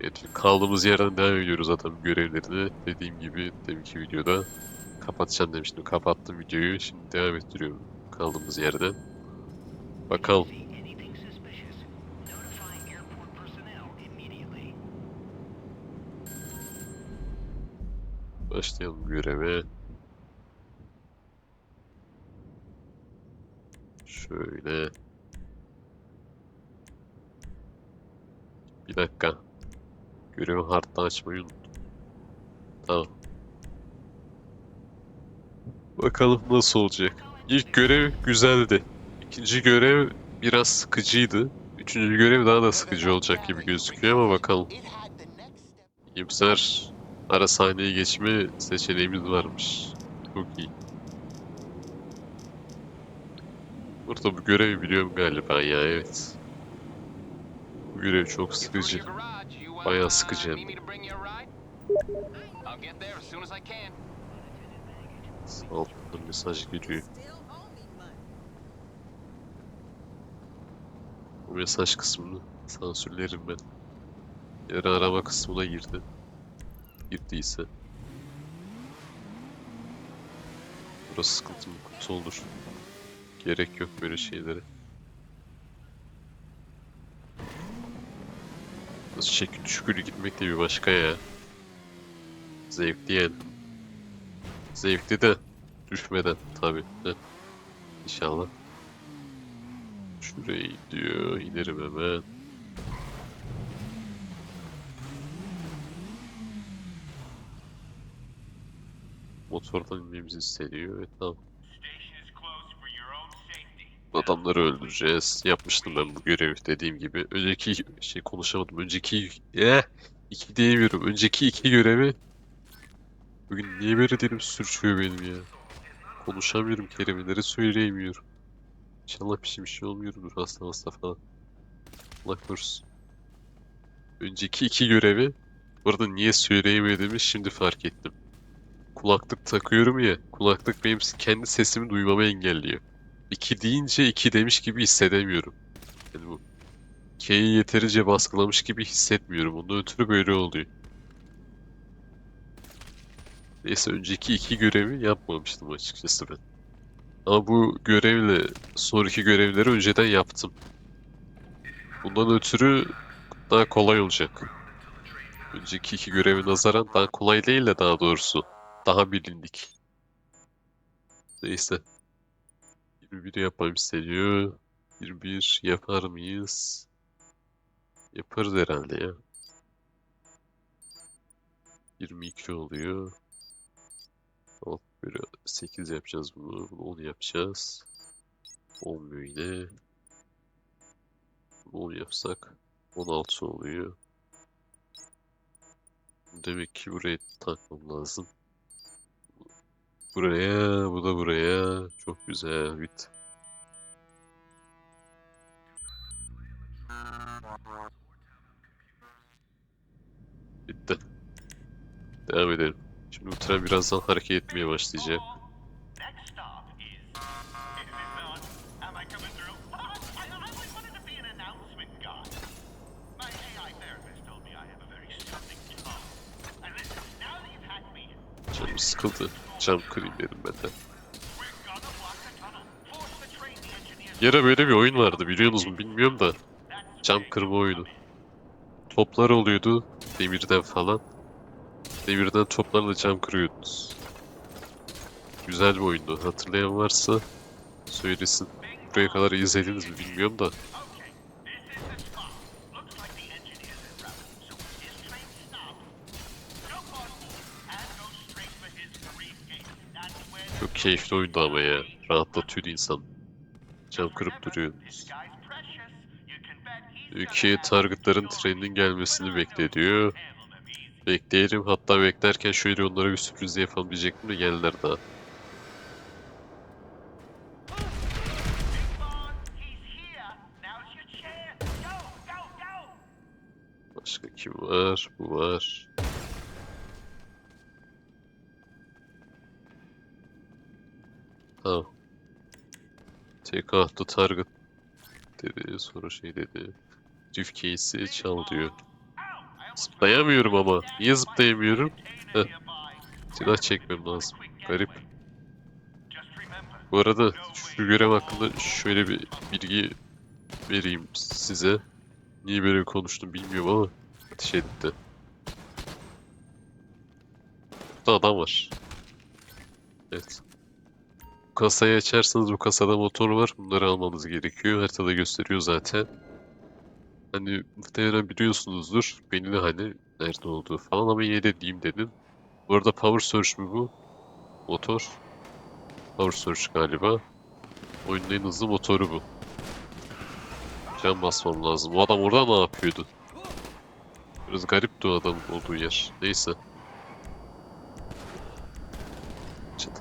Evet, kaldığımız yerden devam ediyoruz zaten görevlerini. Dediğim gibi deminki videoda kapatacağım demiştim. Kapattım videoyu. Şimdi devam ettiriyorum kaldığımız yerden. Bakalım. Başlayalım göreve. Şöyle. Bir dakika. Görevi hard'da açmayı unuttum. Tamam. Bakalım nasıl olacak. İlk görev güzeldi. İkinci görev biraz sıkıcıydı. Üçüncü görev daha da sıkıcı olacak gibi gözüküyor ama bakalım. Sefer ara sahneye geçme seçeneğimiz varmış. Çok iyi. Burada bu görevi biliyorum galiba ya evet. Bu görev çok sıkıcı. Bayağı sıkıcı hem de. Altından mesaj geliyor. Bu mesaj kısmını sansürlerim ben. Yarı arama kısmına girdi. Girdiyse. Burası sıkıntı mı kutu olur. Gerek yok böyle şeylere. Şekil şükürlü gitmek de bir başka ya. Zevkli yani. Zevkli de düşmeden tabi. İnşallah. Şuraya gidiyor. İnerim hemen. Motordan inmemizi isteniyor. Evet tamam. Adamları öldüreceğiz. Yapmıştım ben bu görevi dediğim gibi. Önceki şey konuşamadım. Önceki eh, iki diyemiyorum. Önceki iki görevi bugün niye böyle dilim sürçüyor benim ya. Konuşamıyorum kelimeleri söyleyemiyorum. İnşallah bir şey bir şey olmuyordur hasta hasta falan. Allah korusun. Önceki iki görevi burada niye söyleyemediğimi şimdi fark ettim. Kulaklık takıyorum ya. Kulaklık benim kendi sesimi duymamı engelliyor. 2 deyince 2 demiş gibi hissedemiyorum. Yani bu K'yi yeterince baskılamış gibi hissetmiyorum. Ondan ötürü böyle oluyor. Neyse önceki iki görevi yapmamıştım açıkçası ben. Ama bu görevle sonraki görevleri önceden yaptım. Bundan ötürü daha kolay olacak. Önceki iki görevi nazaran daha kolay değil de daha doğrusu. Daha bilindik. Neyse. 21 yapmam isteniyor. 21 yapar mıyız? Yaparız herhalde ya. 22 oluyor. Hop böyle 8 yapacağız bunu. Bunu 10 yapacağız. Olmuyor yine. Bunu 10 yapsak 16 oluyor. Demek ki buraya takmam lazım. Buraya, bu da buraya. Çok güzel. Bit. Bitti. Devam edelim. Şimdi bu tren birazdan hareket etmeye başlayacak. Sıkıldı. Cam kırayım dedim ben de. ara böyle bir oyun vardı biliyor musunuz bilmiyorum da. Cam kırma oyunu. Toplar oluyordu demirden falan. Demirden toplarla cam kırıyordunuz. Güzel bir oyundu. Hatırlayan varsa söylesin. Buraya kadar izlediniz mi bilmiyorum da. Keyifli oyundu ama ya. Rahatlatıyordu insan. Cam kırıp gonna Ülkeye targetların treninin gelmesini But I bekle know diyor. he'll handle them easy. Bekleyelim. Hatta beklerken şöyle onlara bir sürpriz diyecektim de geldiler daha. Başka kim var? Bu var. Tamam. Take out the target dedi. Sonra şey dedi. Briefcase'i çal diyor. Zıplayamıyorum ama. Niye zıplayamıyorum? Silah çekmem lazım. Garip. Bu arada şu görev hakkında şöyle bir bilgi vereyim size. Niye böyle konuştum bilmiyorum ama ateş etti. Burada adam var. Evet. Kasayı açarsanız bu kasada motor var. Bunları almanız gerekiyor. Haritada gösteriyor zaten. Hani muhtemelen biliyorsunuzdur. Belli hani nerede olduğu falan ama yine de diyeyim dedim. Bu arada Power Surge mü bu? Motor. Power Surge galiba. Oyunun en hızlı motoru bu. Can basmam lazım. O adam orada ne yapıyordu? Biraz garipti o adamın olduğu yer. Neyse.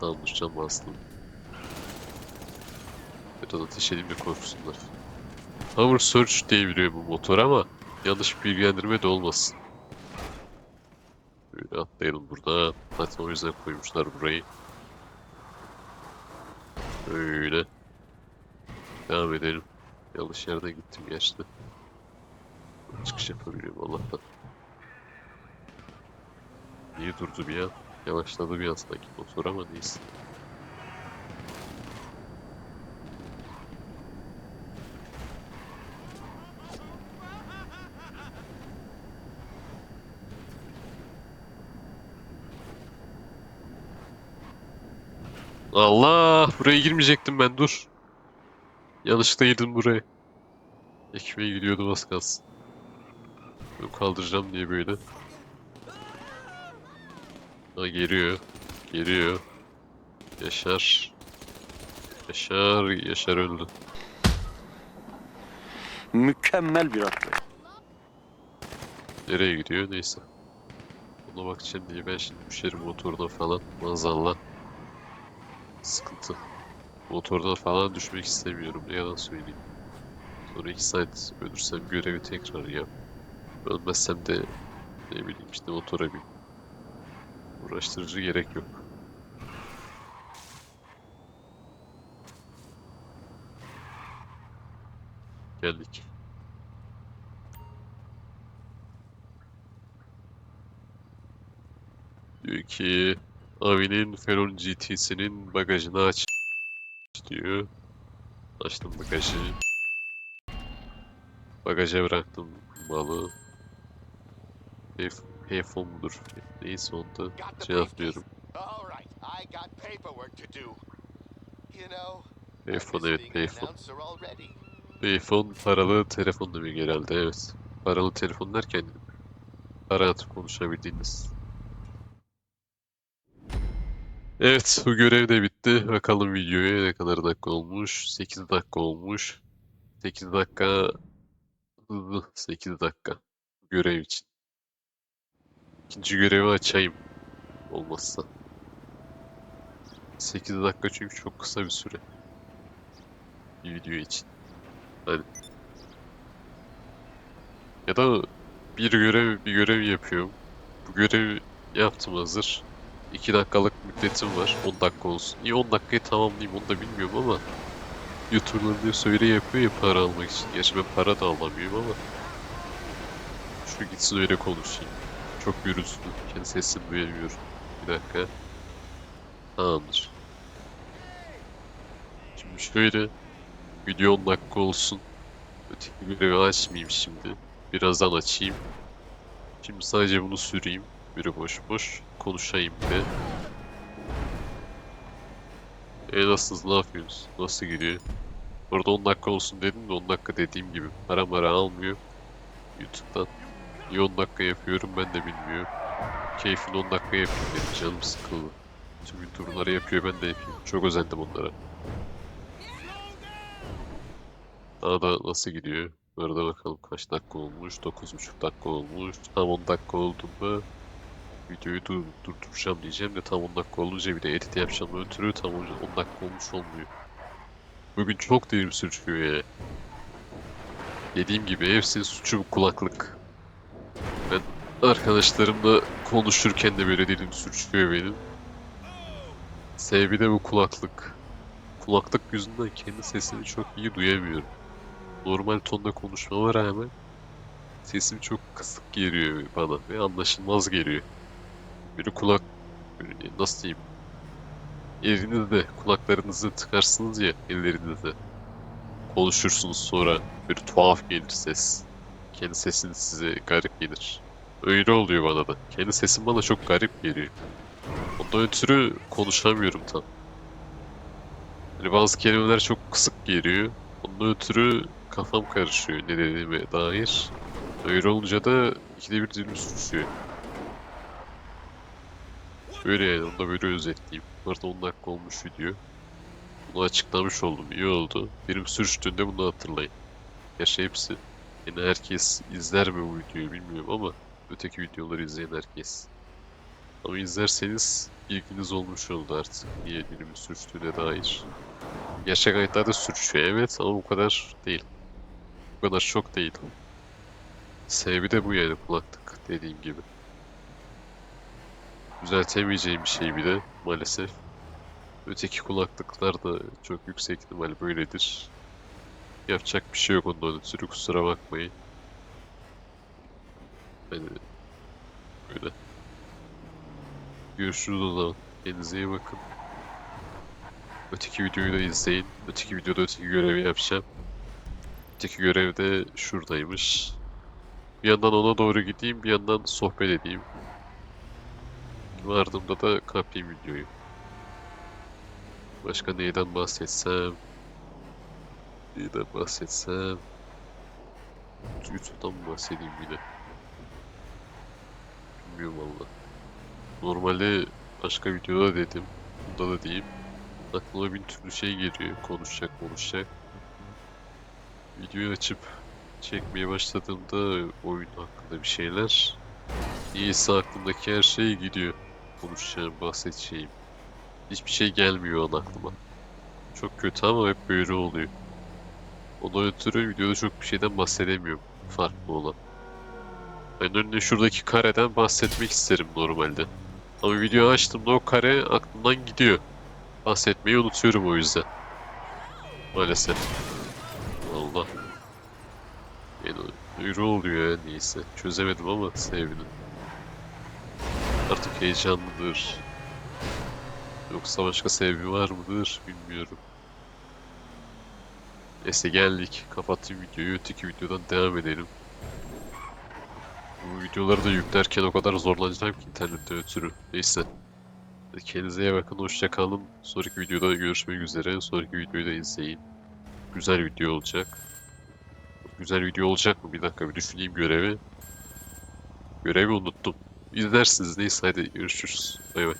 Tamamdır can bastım. Biraz ateş edeyim de korksunlar. Power Surge diye biliyor bu motor ama yanlış bilgilendirme de olmasın. Böyle atlayalım burada. Zaten o yüzden koymuşlar burayı. Böyle. Devam edelim. Yanlış yerden gittim gerçi. Çıkış yapabiliyorum Allah'tan. Niye durdu bir an? Yavaşladı bir an sanki motor ama neyse. Allah! Buraya girmeyecektim ben dur. Yanlışlıkla girdim buraya. Ekmeğe gidiyordum az kalsın. Bunu kaldıracağım diye böyle. Ha geliyor. Geliyor. Yaşar. Yaşar. Yaşar öldü. Mükemmel bir atlayış. Nereye gidiyor? Neyse. Ona bakacağım diye ben şimdi düşerim motordan falan. Maazallah. Sıkıntı. Motordan falan düşmek istemiyorum. Ne yalan söyleyeyim. Sonra 2 saat ölürsem görevi tekrar yap. Ölmezsem de ne bileyim işte motora bin. Uğraştırıcı gerek yok. Geldik. Diyor ki Avi'nin Feron GT'sinin bagajını aç diyor. Açtım bagajı. Bagaja bıraktım malı. Payphone mudur? Neyse onda cevaplıyorum. miss evet already. Payphone paralı telefon demek herhalde evet. Paralı telefon derken para atıp konuşabildiğiniz. Evet bu görev de bitti. Bakalım videoya ne kadar dakika olmuş. 8 dakika olmuş. 8 dakika hızlı 8 dakika görev için. İkinci görevi açayım olmazsa. 8 dakika çünkü çok kısa bir süre. Bir video için. Hadi. Ya da bir görev bir görev yapıyorum. Bu görevi yaptım hazır. 2 dakikalık müddetim var. 10 dakika olsun. Niye 10 dakikayı tamamlayayım onu da bilmiyorum ama YouTuber'lar diyor söyle yapıyor ya para almak için. Gerçi ben para da alamıyorum ama şu gitsin öyle konuşayım. Çok gürültülü. Kendi sesimi duyamıyorum. Bir dakika. Tamamdır. Şimdi şöyle video 10 dakika olsun. Öteki görevi açmayayım şimdi. Birazdan açayım. Şimdi sadece bunu süreyim. Böyle boş boş konuşayım de. E nasılsınız? Ne yapıyorsunuz? Nasıl gidiyor? Orada 10 dakika olsun dedim de 10 dakika dediğim gibi para mara almıyor YouTube'dan. Niye 10 dakika yapıyorum ben de bilmiyorum. Keyfini 10 dakika yapayım dedim canım sıkıldı. Tüm YouTuber'ları yapıyor ben de yapayım. Çok özendim onlara. Daha da nasıl gidiyor? Arada bakalım kaç dakika olmuş? 9,5 dakika olmuş. Tam 10 dakika olduğunda videoyu dur durduracağım diyeceğim de tam 10 dakika olunca bir de edit yapacağım ötürü tam 10 dakika olmuş olmuyor. Bugün çok dilim sürçüyor ya. Dediğim gibi hepsinin suçu kulaklık. Ben arkadaşlarımla konuşurken de böyle dilim sürçüyor benim. Sebebi de bu kulaklık. Kulaklık yüzünden kendi sesimi çok iyi duyamıyorum normal tonda konuşmama rağmen sesim çok kısık geliyor bana ve anlaşılmaz geliyor. Böyle kulak nasıl diyeyim elinizde kulaklarınızı tıkarsınız ya ellerinizde konuşursunuz sonra böyle tuhaf gelir ses. Kendi sesiniz size garip gelir. Öyle oluyor bana da. Kendi sesim bana çok garip geliyor. Ondan ötürü konuşamıyorum tam. Hani bazı kelimeler çok kısık geliyor. Ondan ötürü kafam karışıyor ne dediğime dair. Öyle olunca da ikide bir dilim sürçüyor. Böyle yani onu da böyle özetleyeyim. Bu arada 10 dakika olmuş video. Bunu açıklamış oldum. iyi oldu. Benim sürçtüğünde bunu hatırlayın. Gerçi hepsi. Yani herkes izler mi bu videoyu bilmiyorum ama öteki videoları izleyen herkes. Ama izlerseniz bilginiz olmuş oldu artık. Niye benim sürçtüğüne dair. Gerçek hayatta da sürçüyor evet ama bu kadar değil. Bu kadar çok değil. Sebebi de bu yani kulaklık dediğim gibi. Düzeltemeyeceğim bir şey bir de maalesef. Öteki kulaklıklar da çok yüksek ihtimal böyledir. Yapacak bir şey yok ondan ötürü kusura bakmayın. Yani böyle. Görüşürüz o zaman. Kendinize iyi bakın. Öteki videoyu da izleyin. Öteki videoda öteki görevi yapacağım. Öteki görev de şuradaymış. Bir yandan ona doğru gideyim, bir yandan sohbet edeyim. Vardığımda da kapayım videoyu. Başka neyden bahsetsem? Neyden bahsetsem? YouTube'dan mı bahsedeyim yine? Bilmiyorum valla. Normalde başka videoda dedim. Bunda da diyeyim. Aklıma bin türlü şey geliyor. Konuşacak konuşacak. Videoyu açıp çekmeye başladığımda oyun hakkında bir şeyler. Niyeyse aklımdaki her şey gidiyor. Konuşacağım, bahsedeceğim. Hiçbir şey gelmiyor an aklıma. Çok kötü ama hep böyle oluyor. Ondan ötürü videoda çok bir şeyden bahsedemiyorum. Farklı olan. Ben önüne şuradaki kareden bahsetmek isterim normalde. Ama video açtığımda o kare aklımdan gidiyor. Bahsetmeyi unutuyorum o yüzden. Maalesef. Allah. Yani öyle oluyor ya neyse. Çözemedim ama sebebini. Artık heyecanlıdır. Yoksa başka sebebi var mıdır bilmiyorum. Neyse geldik. Kapatayım videoyu. Öteki videodan devam edelim. Bu videoları da yüklerken o kadar zorlanacağım ki internette ötürü. Neyse. Kendinize iyi bakın. Hoşça kalın. Sonraki videoda görüşmek üzere. Sonraki videoyu da izleyin. Güzel video olacak. Güzel video olacak mı? Bir dakika bir düşüneyim görevi. Görevi unuttum. İzlersiniz. Neyse hadi görüşürüz. Bay bay.